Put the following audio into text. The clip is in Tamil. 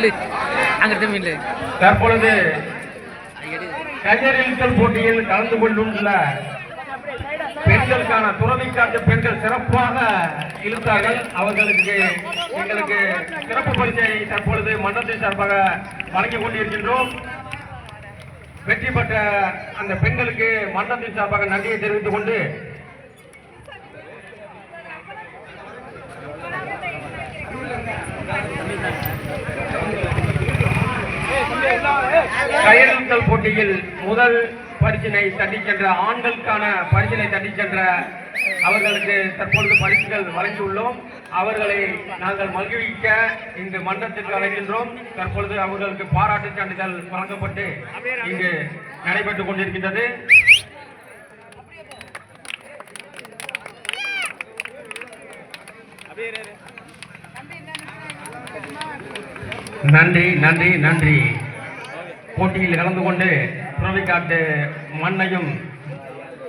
இல்லு அங்கிட்ட தற்பொழுது கையறித்தல் போட்டியில் கலந்து கொண்டுள்ள பெண்களுக்கான துறவிக்காட்டு பெண்கள் சிறப்பாக இழுத்தார்கள். அவர்களுக்கு எங்களுக்கு சிறப்பு பரிசை தற்பொழுது மன்றத்தின் சார்பாக வழங்கிக் கொண்டிருக்கின்றோம். வெற்றி பெற்ற அந்த பெண்களுக்கு மன்றத்தின் சார்பாக நன்றியை தெரிவித்துக் கொண்டு கயிறுத்தல் போட்டியில் முதல் பரிசினை தட்டி சென்ற ஆண்களுக்கான பரிசினை தட்டி சென்ற அவர்களுக்கு தற்பொழுது பரிசுகள் வழங்கியுள்ளோம். அவர்களை நாங்கள் மகிழ்விக்க இங்கு மன்றத்திற்கு அழைக்கின்றோம். தற்பொழுது அவர்களுக்கு பாராட்டு சான்றிதழ் வழங்கப்பட்டு இங்கு நடைபெற்றுக் கொண்டிருக்கின்றது. நன்றி நன்றி நன்றி. போட்டியில் கலந்து கொண்டு துறவிக்காட்டு மண்ணையும்